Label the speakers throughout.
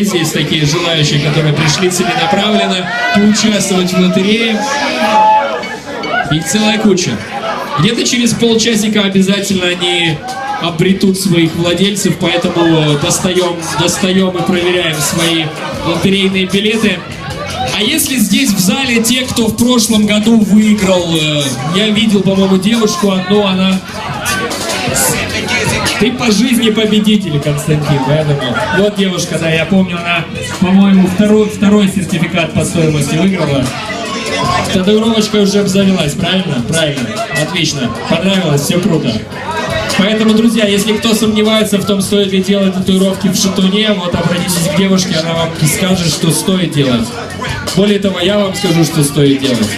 Speaker 1: Есть такие желающие, которые пришли целенаправленно поучаствовать в лотерее. Их целая куча. Где-то через полчасика обязательно они обретут своих владельцев, поэтому достаем, достаем и проверяем свои лотерейные билеты. А если здесь в зале те, кто в прошлом году выиграл, э, я видел, по-моему, девушку одну, она... Ты по жизни победитель, Константин, поэтому... Вот девушка, да, я помню, она, по-моему, второй, второй сертификат по стоимости выиграла. Татуировочка уже обзавелась, правильно? Правильно. Отлично. Понравилось, все круто. Поэтому, друзья, если кто сомневается в том, стоит ли делать татуировки в шатуне, вот обратитесь к девушке, она вам скажет, что стоит делать. Более того, я вам скажу, что стоит делать.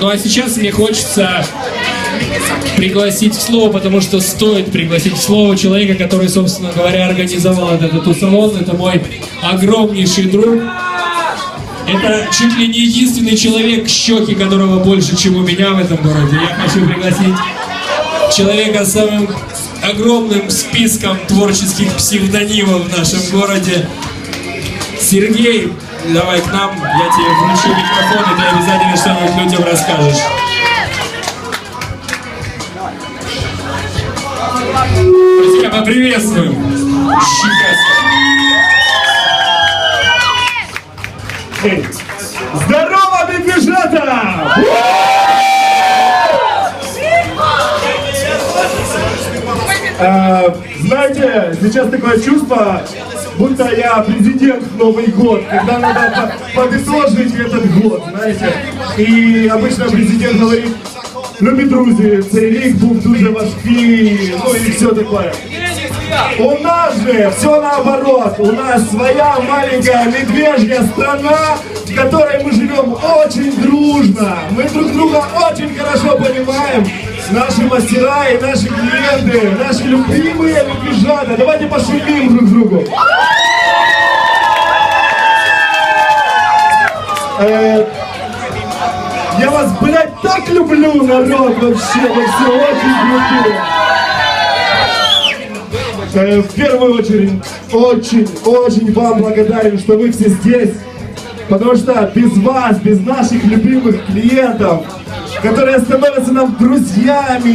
Speaker 1: Ну а сейчас мне хочется пригласить в слово, потому что стоит пригласить в слово человека, который, собственно говоря, организовал этот тату-салон. Это мой огромнейший друг. Это чуть ли не единственный человек, щеки которого больше, чем у меня в этом городе. Я хочу пригласить человека с самым огромным списком творческих псевдонимов в нашем городе. Сергей, давай к нам, я тебе вручу микрофон, и ты обязательно что-нибудь людям расскажешь. Друзья, поприветствуем!
Speaker 2: Здорово, медвежата! А, знаете, сейчас такое чувство, будто я президент в Новый год, когда надо по- подытожить этот год, знаете. И обычно президент говорит, любі друзі, цей рік був дуже важкий, ну і все такое. У нас же все наоборот. У нас своя маленькая медвежья страна, в которой мы живем очень дружно. Мы друг друга очень хорошо понимаем. Наши мастера и наши клиенты, наши любимые медвежата. Давайте пошумим друг другу. Э, я вас, блядь, так люблю, народ, вообще, все очень крутые. Э, В первую очередь, очень, очень вам благодарен, что вы все здесь. Потому что без вас, без наших любимых клиентов, которые становятся нам друзьями,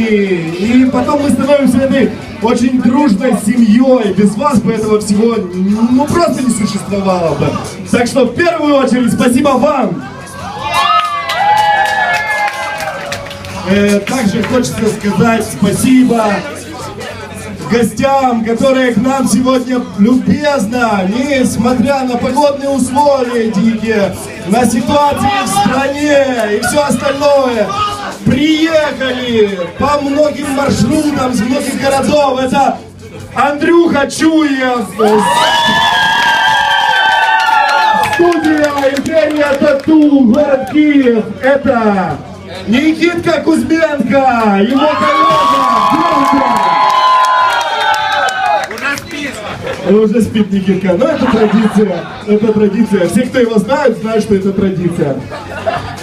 Speaker 2: и потом мы становимся этой очень дружной семьей. Без вас бы этого всего ну просто не существовало бы. Так что в первую очередь спасибо вам. Э, также хочется сказать спасибо гостям, которые к нам сегодня любезно, несмотря на погодные условия дикие, на ситуацию в стране и все остальное, приехали по многим маршрутам с многих городов. Это Андрюха Чуев, студия Империя Тату, город Киев. Это Никитка Кузьменко, его коллега, Герман. Он уже спит Никитка. Но это традиция. Это традиция. Все, кто его знают, знают, что это традиция.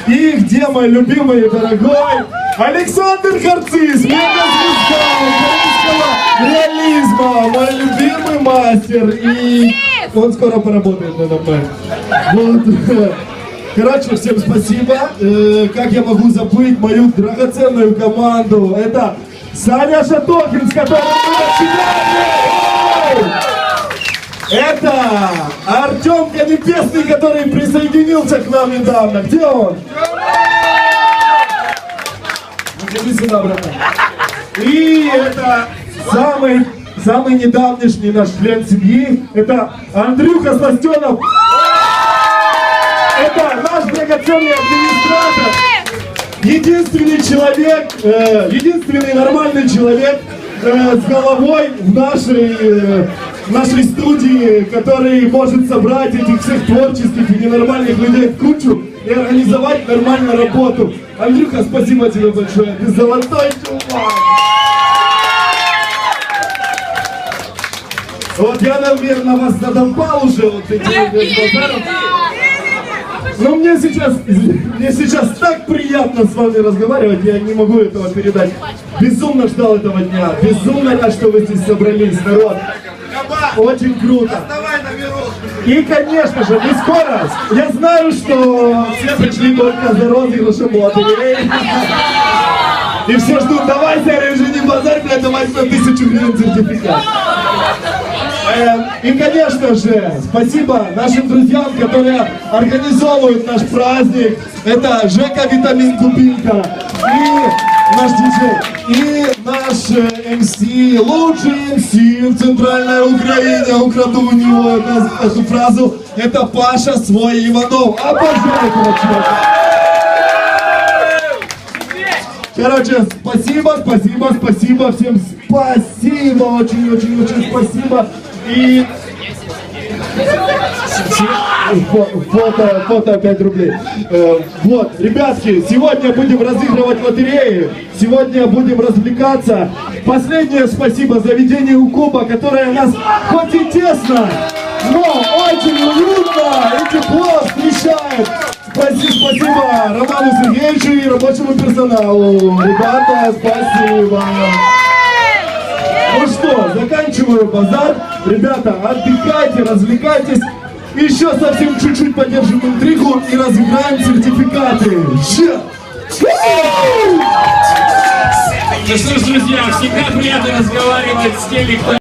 Speaker 2: И где мой любимый и дорогой Александр Харцис, мегазвезда украинского реализма, мой любимый мастер. И он скоро поработает надо мной. Вот. Короче, всем спасибо. Э, как я могу забыть мою драгоценную команду? Это Саня Шатокин, с которым мы начинали! Это Артем Канепесный, который присоединился к нам недавно. Где он? Держи сюда, братан. И это самый, самый недавнешний наш член семьи. Это Андрюха Сластенов. Это наш драгоценный администратор. Единственный человек, э, единственный нормальный человек э, с головой в нашей, э, нашей студии, который может собрать этих всех творческих и ненормальных людей в кучу и организовать нормальную работу. Андрюха, спасибо тебе большое. Ты золотой чувак. Вот я, наверное, вас задолбал уже вот этим. Но мне сейчас, мне сейчас так приятно с вами разговаривать, я не могу этого передать. Безумно ждал этого дня, безумно рад, что вы здесь собрались, народ. Очень круто. И, конечно же, мы скоро, я знаю, что все пришли только за розыгрышем лотереи. И все ждут, давай, Сережа, не базарь, блядь, давай на тысячу гривен сертификат. Э, И, конечно же, спасибо нашим друзьям, которые организовывают наш праздник. Это Жека Витамин Кубинка и наш диджей, и наш э, МС, лучший МС в Центральной Украине. Украду у него эту, фразу. Это Паша Свой Иванов. Обожаю этого чувака. Короче, спасибо, спасибо, спасибо, всем спасибо, очень-очень-очень спасибо. И Фо- фото, фото 5 рублей. Э, вот, ребятки, сегодня будем разыгрывать лотереи, сегодня будем развлекаться. Последнее спасибо заведению Куба, которое нас хоть и тесно, но очень уютно и тепло встречает. Спасибо, спасибо Роману Сергеевичу и рабочему персоналу. Ребята, спасибо. Что, заканчиваю базар. Ребята, отдыхайте, развлекайтесь. Еще совсем чуть-чуть поддержим интригу и разыграем сертификаты.
Speaker 1: Ну что ж, друзья, всегда приятно разговаривать с теми, кто